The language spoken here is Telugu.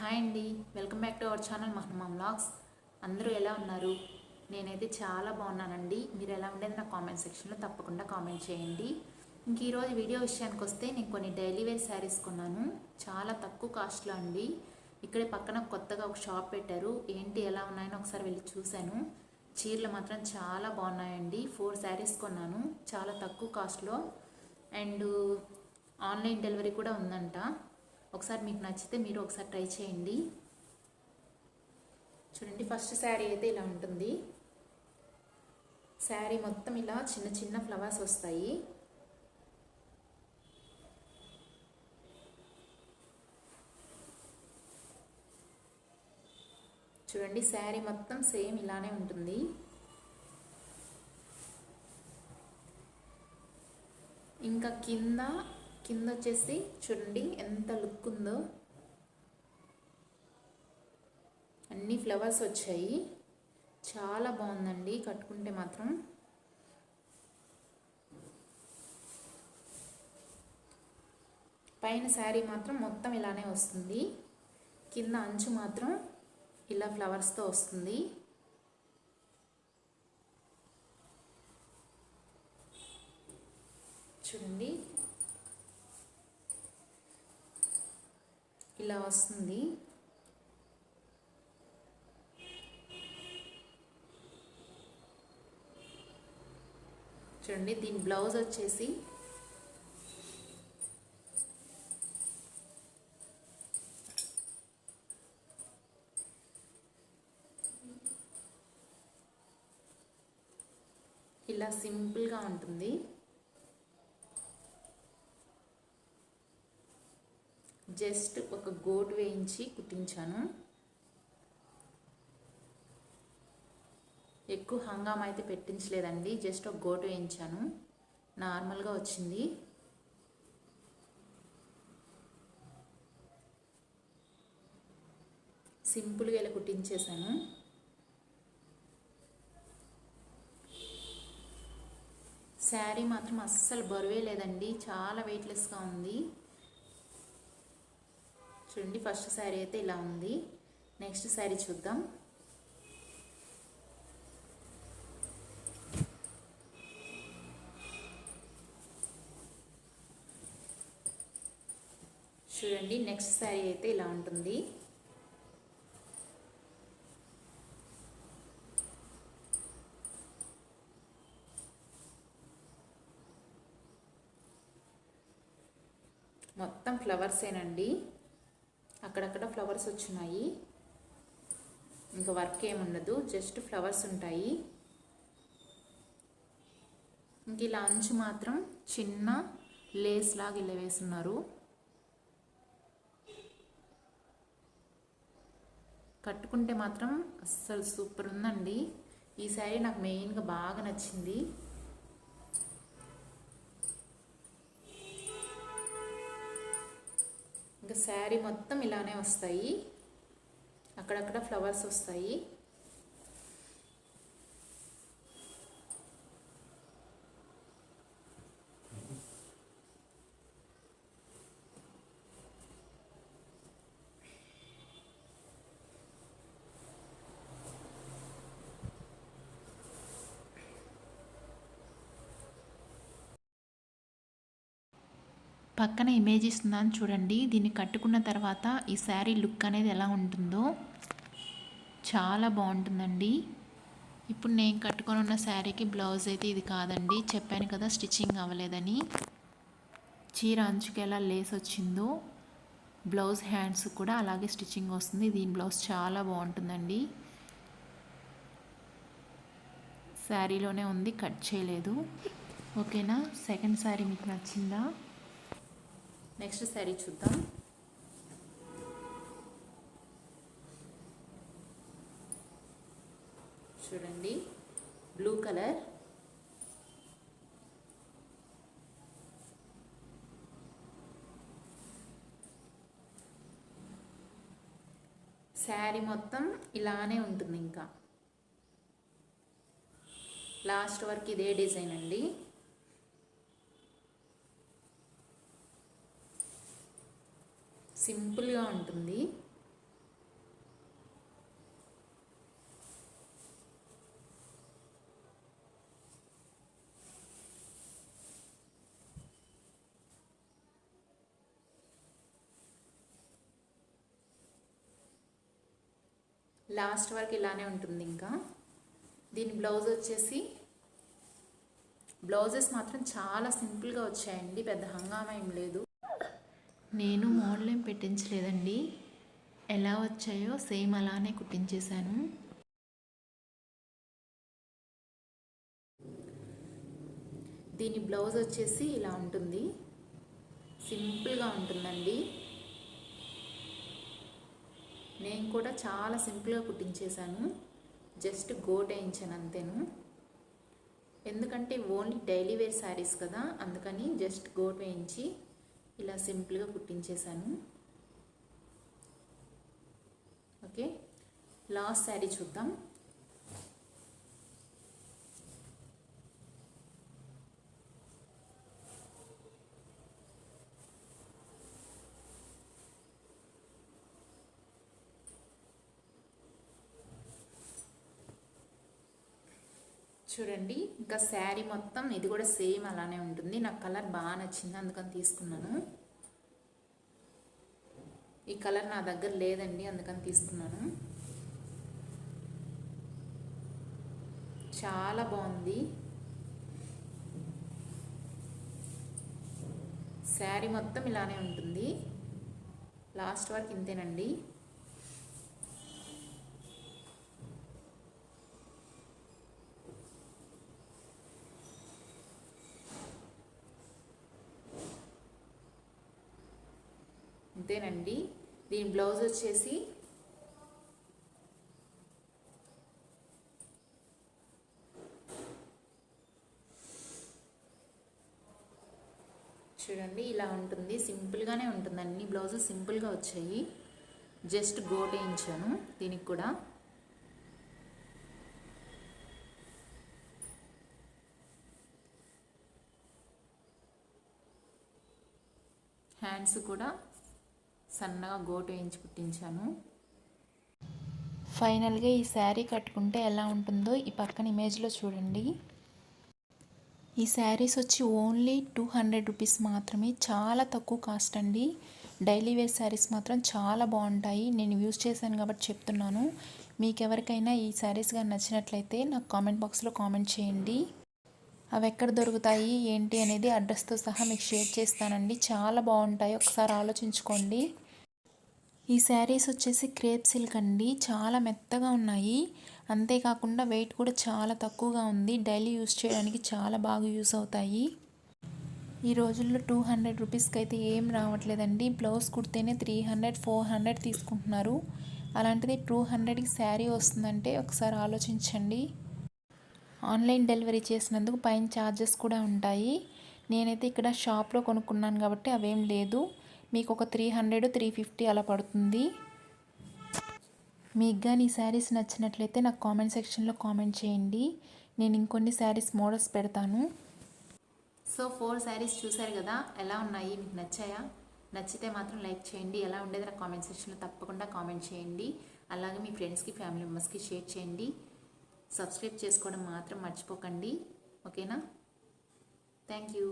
హాయ్ అండి. Welcome back to our channel Mahamma vlogs. అందరూ ఎలా ఉన్నారు? నేనైతే చాలా బాగున్నానండి. మీరు ఎలా ఉండేది నా కామెంట్ సెక్షన్లో తప్పకుండా కామెంట్ చేయండి. ఇంక ఈరోజు వీడియో విషయానికి వస్తే నేను కొన్ని డైలీ వేర్ శారీస్ కొన్నాను. చాలా తక్కువ కాస్ట్లో అండి. ఇక్కడే పక్కన కొత్తగా ఒక షాప్ పెట్టారు. ఏంటి ఎలా ఉన్నాయని ఒకసారి వెళ్ళి చూశాను. చీరలు మాత్రం చాలా బాగున్నాయండి. ఫోర్ శారీస్ కొన్నాను. చాలా తక్కువ కాస్ట్లో. అండ్ ఆన్లైన్ డెలివరీ కూడా ఉందంట. ఒకసారి మీకు నచ్చితే మీరు ఒకసారి ట్రై చేయండి. చూడండి ఫస్ట్ శారీ అయితే ఇలా ఉంటుంది. శారీ మొత్తం ఇలా చిన్న చిన్న ఫ్లవర్స్ వస్తాయి. చూడండి శారీ మొత్తం సేమ్ ఇలానే ఉంటుంది. ఇంకా కింద కింద వచ్చేసి చూడండి ఎంత లుక్ ఉందో. అన్ని ఫ్లవర్స్ వచ్చాయి. చాలా బాగుందండి కట్టుకుంటే మాత్రం. పైన శారీ మాత్రం మొత్తం ఇలానే వస్తుంది. కింద అంచు మాత్రం ఇలా ఫ్లవర్స్తో వస్తుంది. చూడండి ఇలా వస్తుంది. చూడండి దీని బ్లౌజ్ వచ్చేసి ఇలా సింపుల్గా ఉంటుంది. జస్ట్ ఒక గోటు వేయించి కుట్టించాను. ఎక్కువ హంగామా అయితే పెట్టించలేదండి జస్ట్ ఒక గోటు వేయించాను. నార్మల్గా వచ్చింది. సింపుల్గా ఇలా కుట్టించేసాను. శారీ మాత్రం అస్సలు బరువే లేదండి చాలా వెయిట్లెస్గా ఉంది. చూడండి ఫస్ట్ శారీ అయితే ఇలా ఉంది. నెక్స్ట్ శారీ చూద్దాం. చూడండి నెక్స్ట్ శారీ అయితే ఇలా ఉంటుంది. మొత్తం ఫ్లవర్సేనండి అక్కడక్కడ ఫ్లవర్స్ వచ్చినాయి. ఇంకా వర్క్ ఏముండదు జస్ట్ ఫ్లవర్స్ ఉంటాయి. ఇంక ఇలా అంచు మాత్రం చిన్న లేస్ లాగా ఇలా వేస్తున్నారు. కట్టుకుంటే మాత్రం అస్సలు సూపర్ ఉందండి. ఈ శారీ నాకు మెయిన్గా బాగా నచ్చింది. శారీ మొత్తం ఇలానే వస్తాయి. అక్కడక్కడ ఫ్లవర్స్ వస్తాయి. పక్కన ఇమేజ్ ఇస్తున్నాను చూడండి. దీన్ని కట్టుకున్న తర్వాత ఈ శారీ లుక్ అనేది ఎలా ఉంటుందో చాలా బాగుంటుందండి. ఇప్పుడు నేను కట్టుకొని ఉన్న శారీకి బ్లౌజ్ అయితే ఇది కాదండి. చెప్పాను కదా స్టిచ్చింగ్ అవ్వలేదని. చీర అంచుకి ఎలా లేస్ వచ్చిందో బ్లౌజ్ హ్యాండ్స్ కూడా అలాగే స్టిచ్చింగ్ వస్తుంది. దీని బ్లౌజ్ చాలా బాగుంటుందండి. శారీలోనే ఉంది కట్ చేయలేదు. ఓకేనా? సెకండ్ శారీ మీకు నచ్చిందా? నెక్స్ట్ శారీ చూద్దాం. చూడండి. Blue colour. శారీ మొత్తం ఇలానే ఉంటుంది ఇంకా. లాస్ట్ వరకు ఇదే డిజైన్ అండి. సింపుల్గా ఉంటుంది. లాస్ట్ వరకు ఇలానే ఉంటుంది ఇంకా. దీని బ్లౌజ్ వచ్చేసి బ్లౌజెస్ మాత్రం చాలా సింపుల్గా వచ్చాయండి. పెద్ద హంగామా ఏం లేదు. నేను మోడల్ ఏం పెట్టించలేదండి. ఎలా వచ్చాయో సేమ్ అలానే కుట్టించేశాను. దీని బ్లౌజ్ వచ్చేసి ఇలా ఉంటుంది. సింపుల్గా ఉంటుందండి. నేను కూడా చాలా సింపుల్గా కుట్టించేశాను. జస్ట్ గోట్ వేయించాను అంతేను. ఎందుకంటే ఓన్లీ డైలీ వేర్ శారీస్ కదా అందుకని జస్ట్ గోట్ వేయించి ఇలా సింపుల్గా కుట్టించేశాను. ఓకే? లాస్ట్ శారీ చూద్దాం. చూడండి ఇంకా శారీ మొత్తం ఇది కూడా సేమ్ అలానే ఉంటుంది. నాకు కలర్ బాగా నచ్చింది అందుకని తీసుకున్నాను. ఈ కలర్ నా దగ్గర లేదండి అందుకని తీసుకున్నాను. చాలా బాగుంది. శారీ మొత్తం ఇలానే ఉంటుంది. లాస్ట్ వరకు ఇంతేనండి. అంతేనండి. దీని బ్లౌజ్ వచ్చేసి చూడండి ఇలా ఉంటుంది. సింపుల్గానే ఉంటుంది అన్ని బ్లౌజెస్ సింపుల్గా వచ్చాయి. జస్ట్ గోట్ వేయించాను దీనికి కూడా. హ్యాండ్స్ కూడా సన్నగా గోటు వేయించి కుట్టించాను. ఫైనల్గా ఈ శారీ కట్టుకుంటే ఎలా ఉంటుందో ఈ పక్కన ఇమేజ్లో చూడండి. ఈ శారీస్ వచ్చి ఓన్లీ టూ హండ్రెడ్ రూపీస్ మాత్రమే చాలా తక్కువ కాస్ట్ అండి. డైలీ వేర్ శారీస్ మాత్రం చాలా బాగుంటాయి. నేను యూజ్ చేశాను కాబట్టి చెప్తున్నాను. మీకు ఎవరికైనా ఈ శారీస్ కానీ నచ్చినట్లయితే నాకు కామెంట్ బాక్స్లో కామెంట్ చేయండి. అవి ఎక్కడ దొరుకుతాయి ఏంటి అనేది అడ్రస్తో సహా మీకు షేర్ చేస్తానండి. చాలా బాగుంటాయి. ఒకసారి ఆలోచించుకోండి. ఈ శారీస్ వచ్చేసి క్రేప్ సిల్క్ అండి. చాలా మెత్తగా ఉన్నాయి. అంతేకాకుండా వెయిట్ కూడా చాలా తక్కువగా ఉంది. డైలీ యూస్ చేయడానికి చాలా బాగా యూస్ అవుతాయి. ఈ రోజుల్లో టూ హండ్రెడ్ రూపీస్కి అయితే ఏం రావట్లేదండి. బ్లౌజ్ కుడితేనే త్రీ హండ్రెడ్ ఫోర్ హండ్రెడ్ తీసుకుంటున్నారు. అలాంటిది టూ హండ్రెడ్కి శారీ వస్తుందంటే ఒకసారి ఆలోచించండి. ఆన్లైన్ డెలివరీ చేసినందుకు పైన ఛార్జెస్ కూడా ఉంటాయి. నేనైతే ఇక్కడ షాప్లో కొనుక్కున్నాను కాబట్టి అవేం లేదు. మీకు ఒక త్రీ హండ్రెడ్ త్రీ ఫిఫ్టీ అలా పడుతుంది. మీకు కానీ ఈ శారీస్ నచ్చినట్లయితే నాకు కామెంట్ సెక్షన్లో కామెంట్ చేయండి. నేను ఇంకొన్ని శారీస్ మోడల్స్ పెడతాను. సో ఫోర్ శారీస్ చూశారు కదా ఎలా ఉన్నాయి? మీకు నచ్చాయా? నచ్చితే మాత్రం లైక్ చేయండి. ఎలా ఉండేది నాకు కామెంట్ సెక్షన్లో తప్పకుండా కామెంట్ చేయండి. అలాగే మీ ఫ్రెండ్స్కి ఫ్యామిలీ మెంబర్స్కి షేర్ చేయండి. సబ్స్క్రైబ్ చేసుకోవడం మాత్రం మర్చిపోకండి. ఓకేనా? Thank you.